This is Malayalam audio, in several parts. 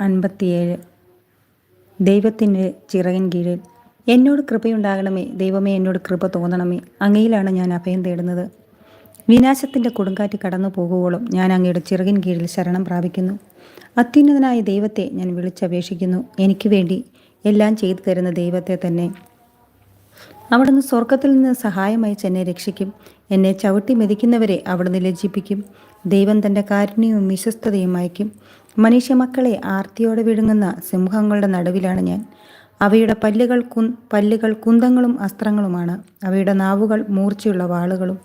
അൻപത്തിയേഴ്. ദൈവത്തിന്റെ ചിറകിൻ കീഴിൽ. എന്നോട് കൃപയുണ്ടാകണമേ. ദൈവമേ എന്നോട് കൃപ തോന്നണമേ. അങ്ങയിലാണ് ഞാൻ അഭയം തേടുന്നത്. വിനാശത്തിന്റെ കൊടുങ്കാറ്റ് കടന്നു പോകുവോളം ഞാൻ അങ്ങയുടെ ചിറകിൻ കീഴിൽ ശരണം പ്രാപിക്കുന്നു. അത്യുന്നതനായ ദൈവത്തെ ഞാൻ വിളിച്ചപേക്ഷിക്കുന്നു. എനിക്ക് വേണ്ടി എല്ലാം ചെയ്തു തരുന്ന ദൈവത്തെ തന്നെ. അവിടുന്ന് സ്വർഗത്തിൽ നിന്ന് സഹായമായി എന്നെ രക്ഷിക്കും. എന്നെ ചവിട്ടി മെതിക്കുന്നവരെ അവിടുന്ന് ലജ്ജിപ്പിക്കും. ദൈവം തന്റെ കാരുണ്യവും വിശ്വസ്തതയും അയക്കും. മനുഷ്യ മക്കളെ ആർത്തിയോടെ വിഴുങ്ങുന്ന സിംഹങ്ങളുടെ നടുവിലാണ് ഞാൻ. അവയുടെ പല്ലുകൾ കു പല്ലുകൾ കുന്തങ്ങളും അസ്ത്രങ്ങളുമാണ്. അവയുടെ നാവുകൾ മൂർച്ചയുള്ള വാളുകളും.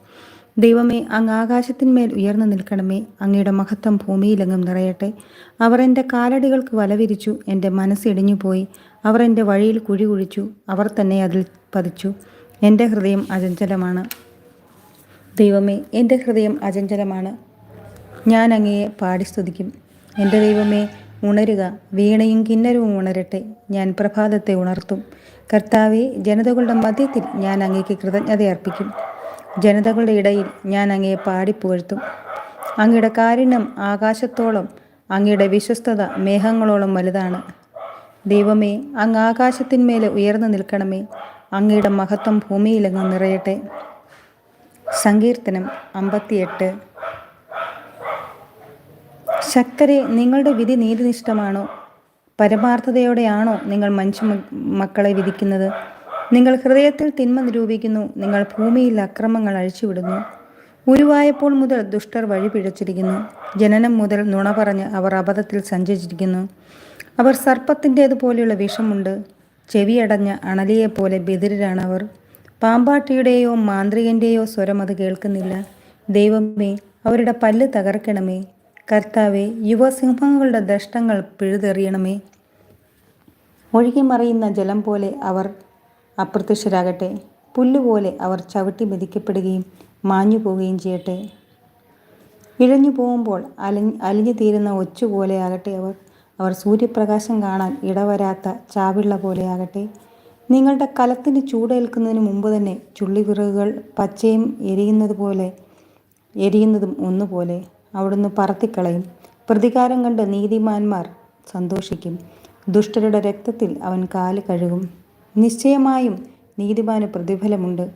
ദൈവമേ അങ്ങ് ആകാശത്തിന്മേൽ ഉയർന്നു നിൽക്കണമേ. അങ്ങയുടെ മഹത്വം ഭൂമിയിലെങ്ങും നിറയട്ടെ. അവർ എന്റെ കാലടികൾക്ക് വലവിരിച്ചു എന്റെ മനസ്സിടിഞ്ഞു പോയി അവർ എന്റെ വഴിയിൽ കുഴി കുഴിച്ചു അവർ തന്നെ അതിൽ പതിച്ചു. എന്റെ ഹൃദയം അചഞ്ചലമാണ്. ദൈവമേ എന്റെ ഹൃദയം അചഞ്ചലമാണ്. ഞാൻ അങ്ങയെ പാടി സ്തുതിക്കും. എന്റെ ദൈവമേ ഉണരുക. വീണയും കിന്നരവും ഉണരട്ടെ. ഞാൻ പ്രഭാതത്തെ ഉണർത്തും. കർത്താവെ ജനതകളുടെ മധ്യത്തിൽ ഞാൻ അങ്ങേക്ക് കൃതജ്ഞത അർപ്പിക്കും. ജനതകളുടെ ഇടയിൽ ഞാൻ അങ്ങയെ പാടിപ്പുകഴ്ത്തും അങ്ങയുടെ കാരുണ്യം ആകാശത്തോളം അങ്ങയുടെ വിശ്വസ്തത മേഘങ്ങളോളം വലുതാണ്. ദൈവമേ അങ്ങ് ആകാശത്തിന്മേലെ ഉയർന്നു നിൽക്കണമേ. അങ്ങയുടെ മഹത്വം ഭൂമിയിലങ്ങ് നിറയട്ടെ. സങ്കീർത്തനം അമ്പത്തിയെട്ട്. ശക്തരെ നിങ്ങളുടെ വിധി നീതിനിഷ്ഠമാണോ? പരമാർത്ഥതയോടെയാണോ നിങ്ങൾ മനുഷ്യ മക്കളെ വിധിക്കുന്നത്? നിങ്ങൾ ഹൃദയത്തിൽ തിന്മ നിരൂപിക്കുന്നു നിങ്ങൾ ഭൂമിയിൽ അക്രമങ്ങൾ അഴിച്ചുവിടുന്നു. ഉരുവായപ്പോൾ മുതൽ ദുഷ്ടർ വഴി പിഴച്ചിരിക്കുന്നു. ജനനം മുതൽ നുണ പറഞ്ഞ് അവർ അബദ്ധത്തിൽ സഞ്ചരിച്ചിരിക്കുന്നു. അവർ സർപ്പത്തിന്റേതുപോലെയുള്ള വിഷമുണ്ട്. ചെവിയടഞ്ഞ അണലിയെപ്പോലെ അവർ പാമ്പാട്ടിയുടെയോ മാന്ത്രികന്റെയോ സ്വരം അത് കേൾക്കുന്നില്ല. ദൈവമേ അവരുടെ പല്ല് തകർക്കണമേ. കർത്താവെ യുവസിംഹങ്ങളുടെ ദഷ്ടങ്ങൾ പിഴുതെറിയണമേ. ഒഴുകി മറിയുന്ന ജലം പോലെ അവർ അപ്രത്യക്ഷരാകട്ടെ. പുല്ലുപോലെ അവർ ചവിട്ടി മെതിക്കപ്പെടുകയും മാഞ്ഞു പോവുകയും ചെയ്യട്ടെ. ഇഴഞ്ഞു പോകുമ്പോൾ അലഞ്ഞ് അലിഞ്ഞു തീരുന്ന ഒച്ചുപോലെയാകട്ടെ അവർ. അവർ സൂര്യപ്രകാശം കാണാൻ ഇടവരാത്ത ചാവിള്ള പോലെയാകട്ടെ നിങ്ങളുടെ കലത്തിന് ചൂടേൽക്കുന്നതിന് മുമ്പ് തന്നെ ചുള്ളിവിറകുകൾ പച്ചയും എരിയുന്നത് പോലെ എരിയുന്നതും ഒന്നുപോലെ അവിടുന്ന് പറത്തിക്കളയും. പ്രതികാരം കണ്ട് നീതിമാന്മാർ സന്തോഷിക്കും. ദുഷ്ടരുടെ രക്തത്തിൽ അവൻ കാൽ കഴുകും. നിശ്ചയമായും നീതിമാന് പ്രതിഫലമുണ്ട്.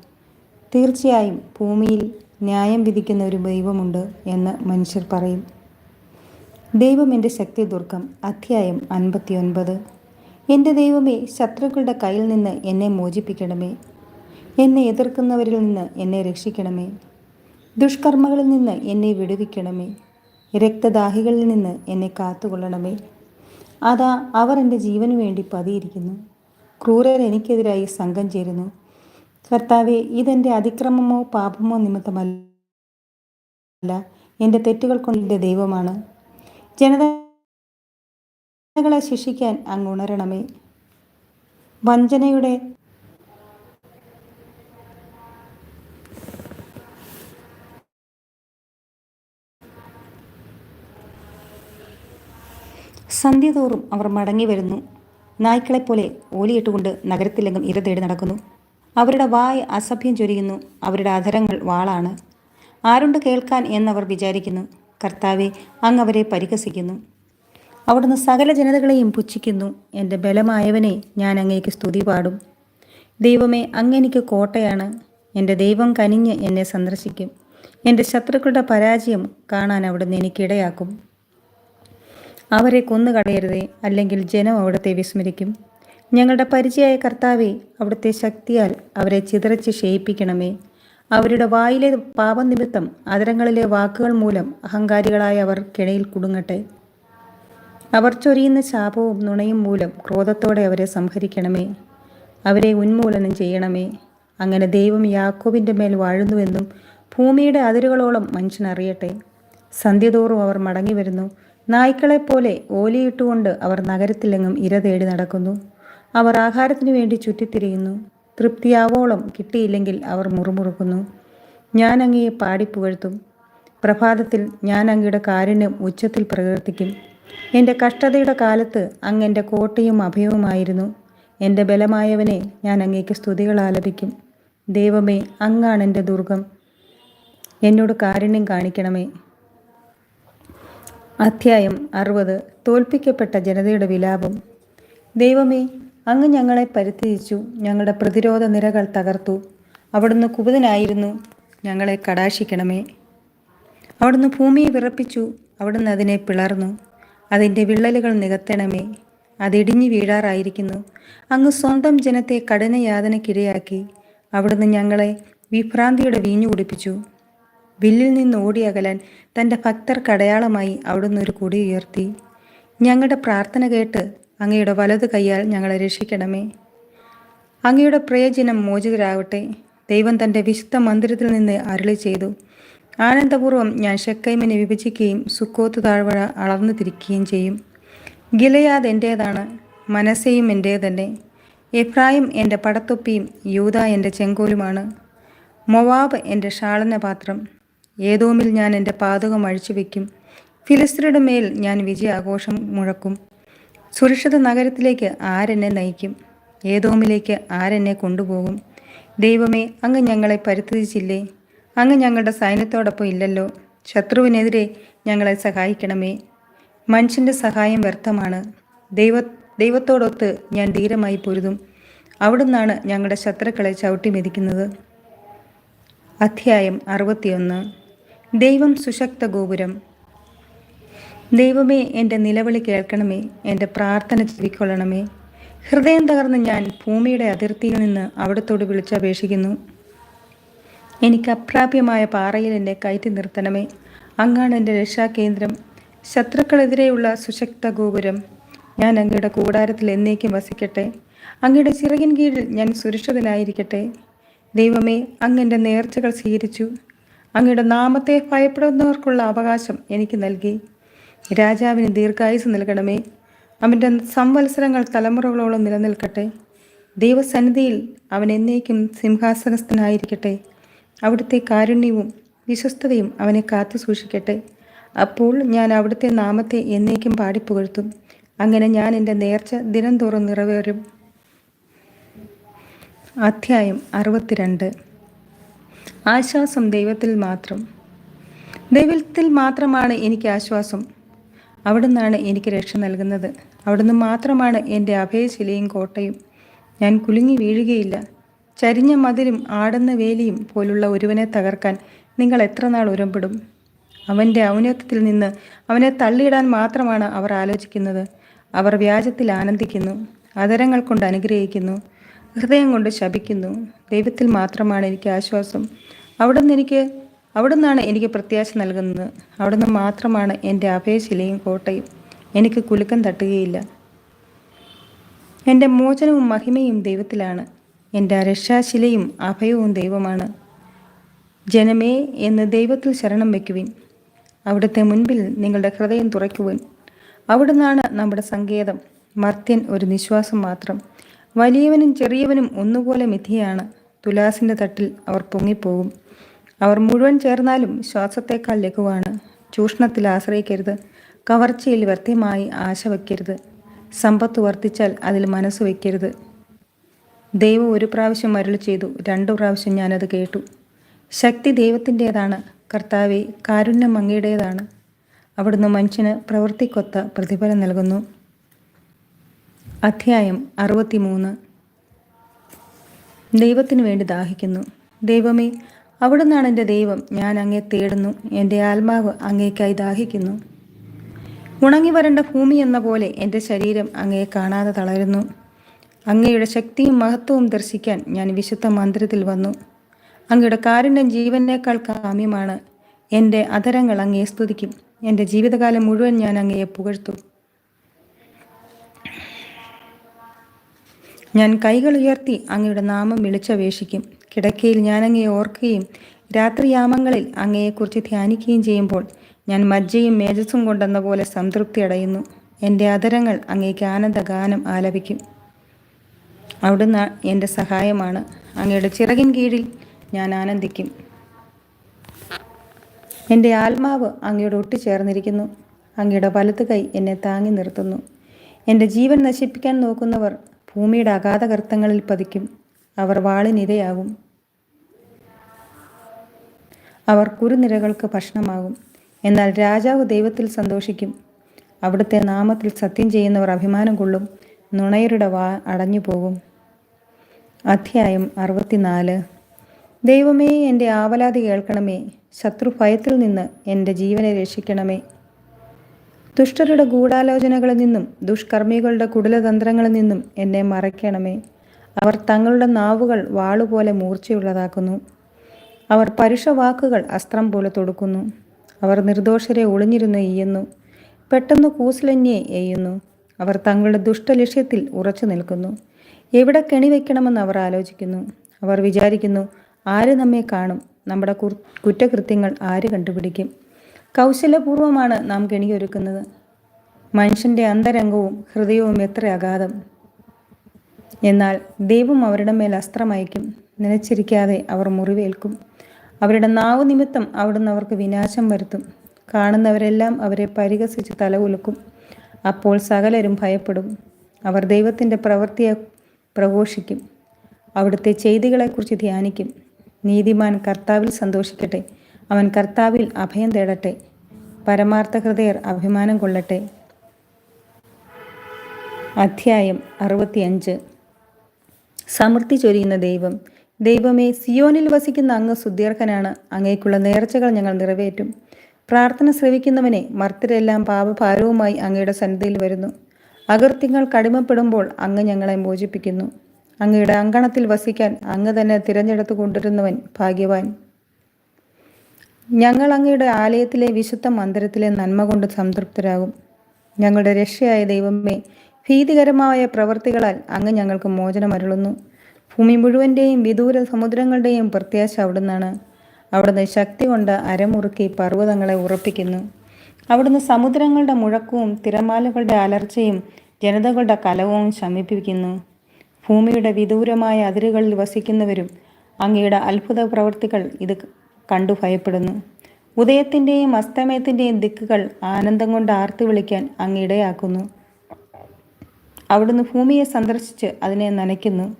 തീർച്ചയായും ഭൂമിയിൽ ന്യായം വിധിക്കുന്ന ഒരു ദൈവമുണ്ട് എന്ന് മനുഷ്യർ പറയും. ദൈവം എന്റെ ശക്തി ദുർഗം. അധ്യായം അൻപത്തിയൊൻപത്. എന്റെ ദൈവമേ ശത്രുക്കളുടെ കയ്യിൽ നിന്ന് എന്നെ മോചിപ്പിക്കണമേ. എന്നെ എതിർക്കുന്നവരിൽ നിന്ന് എന്നെ രക്ഷിക്കണമേ. ദുഷ്കർമ്മകളിൽ നിന്ന് എന്നെ വിടുവിക്കണമേ. രക്തദാഹികളിൽ നിന്ന് എന്നെ കാത്തുകൊള്ളണമേ. അതാ അവർ എന്റെ ജീവന് വേണ്ടി പതിയിരിക്കുന്നു. ക്രൂരർ എനിക്കെതിരായി സംഘം ചേരുന്നു. കർത്താവെ ഇതെന്റെ അതിക്രമമോ പാപമോ നിമിത്തമല്ല. എന്റെ തെറ്റുകൾ കൊണ്ട് ദൈവമാണ്. ജനതകളെ ശിക്ഷിക്കാൻ അങ്ങ് ഉണരണമേ. വഞ്ചനയുടെ സന്ധ്യതോറും അവർ മടങ്ങി വരുന്നു. നായ്ക്കളെപ്പോലെ ഓലിയിട്ടുകൊണ്ട് നഗരത്തിലെങ്ങും ഇര തേടി നടക്കുന്നു. അവരുടെ വായ് അസഭ്യം ചൊരിയുന്നു. അവരുടെ അധരങ്ങൾ വാളാണ്. ആരുണ്ട് കേൾക്കാൻ എന്നവർ വിചാരിക്കുന്നു. കർത്താവെ അങ്ങ് അവരെ പരിഹസിക്കുന്നു. അവിടുന്ന് സകല ജനതകളെയും പുച്ഛിക്കുന്നു. എന്റെ ബലമായവനെ ഞാൻ അങ്ങേക്ക് സ്തുതി പാടും. ദൈവമേ അങ്ങെനിക്ക് കോട്ടയാണ്. എന്റെ ദൈവം കനിഞ്ഞ് എന്നെ സന്ദർശിക്കും. എന്റെ ശത്രുക്കളുടെ പരാജയം കാണാൻ അവിടുന്ന് എനിക്കിടയാക്കും അവരെ കൊന്നുകളയരുതേ അല്ലെങ്കിൽ ജനം അവിടുത്തെ വിസ്മരിക്കും. ഞങ്ങളുടെ പരിചയായ കർത്താവെ അവിടുത്തെ ശക്തിയാൽ അവരെ ചിതറച്ച് ക്ഷയിപ്പിക്കണമേ. അവരുടെ വായിലെ പാപനിമിത്തം അതരങ്ങളിലെ വാക്കുകൾ മൂലം അഹങ്കാരികളായ അവർ കിണയിൽ കുടുങ്ങട്ടെ. അവർ ചൊരിയുന്ന ശാപവും നുണയും മൂലം ക്രോധത്തോടെ അവരെ സംഹരിക്കണമേ. അവരെ ഉന്മൂലനം ചെയ്യണമേ. അങ്ങനെ ദൈവം യാക്കോബിന്റെ മേൽ വാഴുന്നുവെന്നും ഭൂമിയുടെ അതിരുകളോളം മനുഷ്യനറിയട്ടെ സന്ധ്യതോറും അവർ മടങ്ങി വരുന്നു. നായ്ക്കളെപ്പോലെ ഓലിയിട്ടുകൊണ്ട് അവർ നഗരത്തിലെങ്ങും ഇര തേടി നടക്കുന്നു. അവർ ആഹാരത്തിനു വേണ്ടി ചുറ്റിത്തിരിയുന്നു. തൃപ്തിയാവോളം കിട്ടിയില്ലെങ്കിൽ അവർ മുറുമുറുക്കുന്നു. ഞാൻ അങ്ങയെ പാടിപ്പുകഴ്ത്തും. പ്രഭാതത്തിൽ ഞാൻ അങ്ങയുടെ കാരുണ്യം ഉച്ചത്തിൽ പ്രകീർത്തിക്കും. എന്റെ കഷ്ടതയുടെ കാലത്ത് അങ്ങ് എന്റെ കോട്ടയും അഭയവുമായിരുന്നു. എന്റെ ബലമായവനെ ഞാൻ അങ്ങേക്ക് സ്തുതികൾ ആലപിക്കും. ദൈവമേ അങ്ങാണ് എന്റെ ദുർഗം. എന്നോട് കാരുണ്യം കാണിക്കണമേ. അധ്യായം അറുപത്. തോൽപ്പിക്കപ്പെട്ട ജനതയുടെ വിലാപം. ദൈവമേ അങ്ങ് ഞങ്ങളെ പരിത്യജിച്ചു. ഞങ്ങളുടെ പ്രതിരോധ നിരകൾ തകർത്തു. അവിടുന്ന് കുപിതനായിരുന്നു. ഞങ്ങളെ കടാശിക്കണമേ അവിടുന്ന് ഭൂമിയെ വിറപ്പിച്ചു. അവിടുന്ന് അതിനെ പിളർന്നു. അതിന്റെ വിള്ളലുകൾ നികത്തണമേ. അതിടിഞ്ഞു വീഴാറായിരിക്കുന്നു. അങ്ങ് സ്വന്തം ജനത്തെ കഠിനയാതനക്കിരയാക്കി അവിടുന്ന് ഞങ്ങളെ വിഭ്രാന്തിയുടെ വീഞ്ഞു കുടിപ്പിച്ചു വില്ലിൽ നിന്ന് ഓടിയകലാൻ തന്റെ ഭക്തർ അടയാളമായി അവിടുന്ന് ഒരു കൊടി ഉയർത്തി. ഞങ്ങളുടെ പ്രാർത്ഥന കേട്ട് അങ്ങയുടെ വലതു കൈയാൽ ഞങ്ങളെ രക്ഷിക്കണമേ. അങ്ങയുടെ പ്രയോജനം മോചിതരാകട്ടെ. ദൈവം തന്റെ വിശുദ്ധ മന്ദിരത്തിൽ നിന്ന് അരളി ചെയ്തു ആനന്ദപൂർവം ഞാൻ ഷെക്കൈമിനെ വിഭജിക്കുകയും സുക്കോത്ത് താഴ്വഴ അളർന്നു തിരിക്കുകയും ചെയ്യും. ഗിലയാദ് എന്റേതാണ് മനസ്സയും എന്റെ തന്നെ എഫ്രായിം എന്റെ പടത്തൊപ്പിയും യൂത എന്റെ ചെങ്കോലുമാണ്. മൊവാബ് എന്റെ ഷാളനപാത്രം ഏതോമിൽ ഞാൻ എന്റെ പാതകം അഴിച്ചു വയ്ക്കും. ഫിലിസ്തരുടെ മേൽ ഞാൻ വിജയാഘോഷം മുഴക്കും. സുരക്ഷിത നഗരത്തിലേക്ക് ആരെന്നെ നയിക്കും? ഏതോമിലേക്ക് ആരെന്നെ കൊണ്ടുപോകും? ദൈവമേ അങ്ങ് ഞങ്ങളെ പരിത്യജിച്ചില്ലേ? അങ്ങ് ഞങ്ങളുടെ സൈന്യത്തോടൊപ്പം ഇല്ലല്ലോ. ശത്രുവിനെതിരെ ഞങ്ങളെ സഹായിക്കണമേ. മനുഷ്യന്റെ സഹായം വ്യർത്ഥമാണ്. ദൈവ ദൈവത്തോടൊത്ത് ഞാൻ ധീരമായി പൊരുതും. അവിടുന്നാണ് ഞങ്ങളുടെ ശത്രുക്കളെ ചവിട്ടി മെതിക്കുന്നത്. അധ്യായം അറുപത്തിയൊന്ന്. ദൈവം സുശക്ത ഗോപുരം. ദൈവമേ എന്റെ നിലവിളി കേൾക്കണമേ. എന്റെ പ്രാർത്ഥന ചെവിക്കൊള്ളണമേ ഹൃദയം തകർന്ന് ഞാൻ ഭൂമിയുടെ അതിർത്തിയിൽ നിന്ന് അവിടത്തോട് വിളിച്ചപേക്ഷിക്കുന്നു. എനിക്ക് അപ്രാപ്യമായ പാറയിൽ എന്നെ കയറ്റി നിർത്തണമേ. അങ്ങാണ് എന്റെ രക്ഷാകേന്ദ്രം. ശത്രുക്കളെതിരെയുള്ള സുശക്ത ഗോപുരം. ഞാൻ അങ്ങയുടെ കൂടാരത്തിൽ എന്നേക്കും വസിക്കട്ടെ. അങ്ങയുടെ ചിറകിൻ കീഴിൽ ഞാൻ സുരക്ഷിതനായിരിക്കട്ടെ. ദൈവമേ അങ്ങ് നേർച്ചകൾ സ്വീകരിച്ചു. അങ്ങയുടെ നാമത്തെ ഭയപ്പെടുന്നവർക്കുള്ള അവകാശം എനിക്ക് നൽകി. രാജാവിന് ദീർഘായുസ് നൽകണമേ. അവന്റെ സംവത്സരങ്ങൾ തലമുറകളോളം നിലനിൽക്കട്ടെ. ദൈവസന്നിധിയിൽ അവൻ എന്നേക്കും സിംഹാസനസ്ഥനായിരിക്കട്ടെ. അവിടുത്തെ കാരുണ്യവും വിശ്വസ്തതയും അവനെ കാത്തു സൂക്ഷിക്കട്ടെ. അപ്പോൾ ഞാൻ അവിടുത്തെ നാമത്തെ എന്നേക്കും പാടിപ്പുകഴ്ത്തും. അങ്ങനെ ഞാൻ എന്റെ നേർച്ച ദിനംതോറും നിറവേറും. അധ്യായം അറുപത്തിരണ്ട്. ആശ്വാസം ദൈവത്തിൽ മാത്രം. ദൈവത്തിൽ മാത്രമാണ് എനിക്ക് ആശ്വാസം. അവിടുന്നാണ് എനിക്ക് രക്ഷ നൽകുന്നത്. അവിടുന്ന് മാത്രമാണ് എന്റെ അഭയശിലയും കോട്ടയും. ഞാൻ കുലുങ്ങി വീഴുകയില്ല. ചരിഞ്ഞ മതിലും ആടുന്ന വേലിയും പോലുള്ള ഒരുവനെ തകർക്കാൻ നിങ്ങൾ എത്ര നാൾ ഉരമ്പിടും അവന്റെ ഔന്നത്യത്തിൽ നിന്ന് അവനെ തള്ളിയിടാൻ മാത്രമാണ് അവർ ആലോചിക്കുന്നത്. അവർ വ്യാജത്തിൽ ആനന്ദിക്കുന്നു അതരങ്ങൾ കൊണ്ട് അനുഗ്രഹിക്കുന്നു ഹൃദയം കൊണ്ട് ശപിക്കുന്നു. ദൈവത്തിൽ മാത്രമാണ് എനിക്ക് ആശ്വാസം. അവിടുന്ന് എനിക്ക് അവിടുന്നാണ് എനിക്ക് പ്രത്യാശ നൽകുന്നത്. അവിടുന്ന് മാത്രമാണ് എന്റെ അഭയശിലയും കോട്ടയും എനിക്ക് കുലുക്കം തട്ടുകയില്ല. എന്റെ മോചനവും മഹിമയും ദൈവത്തിലാണ്. എന്റെ രക്ഷാശിലയും അഭയവും ദൈവമാണ്. ജനമേ എന്ന് ദൈവത്തിൽ ശരണം വയ്ക്കുവിൻ. അവിടുത്തെ മുൻപിൽ നിങ്ങളുടെ ഹൃദയം തുറയ്ക്കുവിൻ. അവിടുന്നാണ് നമ്മുടെ സങ്കേതം. മർത്യൻ ഒരു നിശ്വാസം മാത്രം. വലിയവനും ചെറിയവനും ഒന്നുപോലെ മിഥിയാണ് തുലാസിന്റെ തട്ടിൽ അവർ പൊങ്ങിപ്പോകും. അവർ മുഴുവൻ ചേർന്നാലും ശ്വാസത്തേക്കാൾ ലഘുവാണ്. ചൂഷണത്തിൽ ആശ്രയിക്കരുത്. കവർച്ചയിൽ വ്യർത്ഥമായി ആശ വയ്ക്കരുത്. സമ്പത്ത് വർദ്ധിച്ചാൽ അതിൽ മനസ്സ് വയ്ക്കരുത്. ദൈവം ഒരു പ്രാവശ്യം അരുളി ചെയ്തു. രണ്ടു പ്രാവശ്യം ഞാനത് കേട്ടു. ശക്തി ദൈവത്തിന്റെതാണ്. കർത്താവെ കാരുണ്യം അങ്ങയുടേതാണ്. അവിടുന്ന് മനുഷ്യന് പ്രവൃത്തിക്കൊത്ത പ്രതിഫലം നൽകുന്നു. അധ്യായം അറുപത്തിമൂന്ന്. ദൈവത്തിനു വേണ്ടി ദാഹിക്കുന്നു. ദൈവമേ അവിടുന്നാണ് എന്റെ ദൈവം. ഞാൻ അങ്ങേ തേടുന്നു. എന്റെ ആത്മാവ് അങ്ങേക്കായി ദാഹിക്കുന്നു. ഉണങ്ങി വരേണ്ട ഭൂമി എന്ന പോലെ എന്റെ ശരീരം അങ്ങേ കാണാതെ തളരുന്നു. അങ്ങയുടെ ശക്തിയും മഹത്വവും ദർശിക്കാൻ ഞാൻ വിശുദ്ധ മന്ദിരത്തിൽ വന്നു. അങ്ങയുടെ കാരുണ്യം ജീവനേക്കാൾ കാമ്യമാണ്. എന്റെ അധരങ്ങൾ അങ്ങയെ സ്തുതിക്കും. എന്റെ ജീവിതകാലം മുഴുവൻ ഞാൻ അങ്ങയെ പുകഴ്ത്തു. ഞാൻ കൈകൾ ഉയർത്തി അങ്ങയുടെ നാമം വിളിച്ചപേക്ഷിക്കും. കിടക്കയിൽ ഞാൻ അങ്ങയെ ഓർക്കുകയും രാത്രിയാമങ്ങളിൽ അങ്ങയെക്കുറിച്ച് ധ്യാനിക്കുകയും ചെയ്യുമ്പോൾ ഞാൻ മജ്ജയും മേജസ്സും കൊണ്ടെന്ന പോലെ സംതൃപ്തി അടയുന്നു എന്റെ അധരങ്ങൾ അങ്ങേക്ക് ആനന്ദഗാനം ആലപിക്കും. അവിടുന്ന് എന്റെ സഹായമാണ്. അങ്ങയുടെ ചിറകിൻ കീഴിൽ ഞാൻ ആനന്ദിക്കും. എന്റെ ആത്മാവ് അങ്ങയുടെ ഒട്ടിച്ചേർന്നിരിക്കുന്നു അങ്ങയുടെ വലത്ത് കൈ എന്നെ താങ്ങി നിർത്തുന്നു. എന്റെ ജീവൻ നശിപ്പിക്കാൻ നോക്കുന്നവർ ഭൂമിയുടെ അഗാധകർത്തങ്ങളിൽ പതിക്കും. അവർ വാളിനിരയാകും. അവർ കുരുനിരകൾക്ക് ഭക്ഷണമാകും. എന്നാൽ രാജാവ് ദൈവത്തിൽ സന്തോഷിക്കും. അവിടുത്തെ നാമത്തിൽ സത്യം ചെയ്യുന്നവർ അഭിമാനം കൊള്ളും. നുണയരുടെ വാ അടഞ്ഞു പോകും അധ്യായം അറുപത്തിനാല്. ദൈവമേ എന്റെ ആവലാതി കേൾക്കണമേ. ശത്രു ഭയത്തിൽ നിന്ന് എന്റെ ജീവനെ രക്ഷിക്കണമേ. ദുഷ്ടരുടെ ഗൂഢാലോചനകളിൽ നിന്നും ദുഷ്കർമ്മികളുടെ കുടിലതന്ത്രങ്ങളിൽ നിന്നും എന്നെ മറയ്ക്കണമേ. അവർ തങ്ങളുടെ നാവുകൾ വാളുപോലെ മൂർച്ചയുള്ളതാക്കുന്നു. അവർ പരുഷവാക്കുകൾ അസ്ത്രം പോലെ തൊടുക്കുന്നു. അവർ നിർദോഷരെ ഒളിഞ്ഞിരുന്ന് എയ്യുന്നു പെട്ടെന്ന് കൂസലന്യെ എയ്യുന്നു. അവർ തങ്ങളുടെ ദുഷ്ടലക്ഷ്യത്തിൽ ഉറച്ചു നിൽക്കുന്നു. എവിടെ കെണി വെക്കണമെന്ന് അവർ ആലോചിക്കുന്നു. അവർ വിചാരിക്കുന്നു ആര് നമ്മെ കാണും? നമ്മുടെ കുറ്റകൃത്യങ്ങൾ ആര് കണ്ടുപിടിക്കും? കൗശലപൂർവമാണ് നാം കെണിയൊരുക്കുന്നത് മനുഷ്യന്റെ അന്തരംഗവും ഹൃദയവും എത്ര അഗാധം. എന്നാൽ ദൈവം അവരുടെ മേൽ അസ്ത്രമയക്കും. നനച്ചിരിക്കാതെ അവർ മുറിവേൽക്കും. അവരുടെ നാവ് നിമിത്തം അവിടുന്ന് അവർക്ക് വിനാശം വരുത്തും. കാണുന്നവരെല്ലാം അവരെ പരിഹസിച്ച് തലകുലുക്കും. അപ്പോൾ സകലരും ഭയപ്പെടും. അവർ ദൈവത്തിന്റെ പ്രവൃത്തിയെ പ്രഘോഷിക്കും. അവിടുത്തെ ചെയ്തികളെക്കുറിച്ച് ധ്യാനിക്കും. നീതിമാൻ കർത്താവിൽ സന്തോഷിക്കട്ടെ. അവൻ കർത്താവിൽ അഭയം തേടട്ടെ. പരമാർത്ഥ ഹൃദയർ അഭിമാനം കൊള്ളട്ടെ. അധ്യായം അറുപത്തിയഞ്ച്. സമൃദ്ധി ചൊരിയുന്ന ദൈവം. ദൈവമേ സിയോനിൽ വസിക്കുന്ന അങ്ങ് സുദീർഘനാണ്. അങ്ങേക്കുള്ള നേർച്ചകൾ ഞങ്ങൾ നിറവേറ്റും. പ്രാർത്ഥന ശ്രവിക്കുന്നവനെ മർത്തരെല്ലാം പാപഭാരവുമായി അങ്ങയുടെ സന്നിധിയിൽ വരുന്നു. അകൃത്യങ്ങൾ കടിമപ്പെടുമ്പോൾ അങ്ങ് ഞങ്ങളെ മോചിപ്പിക്കുന്നു. അങ്ങയുടെ അങ്കണത്തിൽ വസിക്കാൻ അങ്ങ് തന്നെ തിരഞ്ഞെടുത്തു കൊണ്ടിരുന്നവൻ ഭാഗ്യവാൻ. ഞങ്ങൾ അങ്ങയുടെ ആലയത്തിലെ വിശുദ്ധ മന്ദിരത്തിലെ നന്മ കൊണ്ട് സംതൃപ്തരാകും. ഞങ്ങളുടെ രക്ഷയായ ദൈവമേ ഭീതികരമായ പ്രവർത്തികളാൽ അങ്ങ് ഞങ്ങൾക്ക് മോചനമരുളുന്നു ഭൂമി മുഴുവന്റെയും വിദൂര സമുദ്രങ്ങളുടെയും പ്രത്യാശ അവിടുന്നാണ്. അവിടുന്ന് ശക്തി കൊണ്ട് അരമുറുക്കി പർവതങ്ങളെ ഉറപ്പിക്കുന്നു. അവിടുന്ന് സമുദ്രങ്ങളുടെ മുഴക്കവും തിരമാലകളുടെ അലർച്ചയും ജനതകളുടെ കലവും ശമിപ്പിക്കുന്നു. ഭൂമിയുടെ വിദൂരമായ അതിരുകളിൽ വസിക്കുന്നവരും അങ്ങയുടെ അത്ഭുത പ്രവൃത്തികൾ ഇത് കണ്ടു ഭയപ്പെടുന്നു. ഉദയത്തിന്റെയും അസ്തമയത്തിന്റെയും ദിക്കുകൾ ആനന്ദം കൊണ്ട് ആർത്തു വിളിക്കാൻ അങ്ങിടയാക്കുന്നു അവിടുന്ന് ഭൂമിയെ സന്ദർശിച്ച് അതിനെ നനയ്ക്കുന്നു.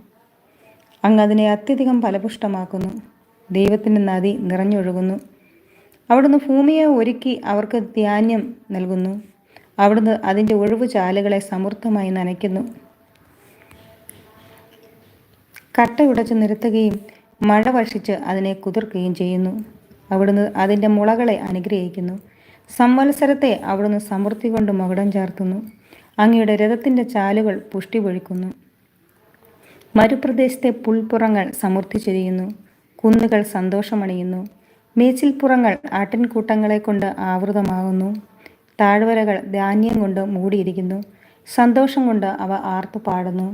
അങ്ങ് അതിനെ അത്യധികം ഫലപുഷ്ടമാക്കുന്നു. ദൈവത്തിന്റെ നദി നിറഞ്ഞൊഴുകുന്നു. അവിടുന്ന് ഭൂമിയെ ഒരുക്കി അവർക്ക് ധാന്യം നൽകുന്നു. അവിടുന്ന് അതിന്റെ ഒഴിവു ചാലുകളെ സമൃദ്ധമായി നനയ്ക്കുന്നു. കട്ടയുടച്ച് നിരത്തുകയും മഴ വർഷിച്ച് അതിനെ കുതിർക്കുകയും ചെയ്യുന്നു. അവിടുന്ന് അതിന്റെ മുളകളെ അനുഗ്രഹിക്കുന്നു. സംവത്സരത്തെ അവിടുന്ന് സമൃദ്ധി കൊണ്ട് മകുടം ചേർത്തുന്നു. അങ്ങയുടെ രഥത്തിന്റെ ചാലുകൾ പുഷ്ടി പൊഴിക്കുന്നു. മരുപ്രദേശത്തെ പുൽപ്പുറങ്ങൾ സമൃദ്ധി ചെയ്യുന്നു കുന്നുകൾ സന്തോഷമണിയുന്നു. മേച്ചിൽപ്പുറങ്ങൾ ആട്ടിൻകൂട്ടങ്ങളെ കൊണ്ട് ആവൃതമാകുന്നു. താഴ്വരകൾ ധാന്യം കൊണ്ട് മൂടിയിരിക്കുന്നു. സന്തോഷം കൊണ്ട് അവ ആർത്തു പാടുന്നു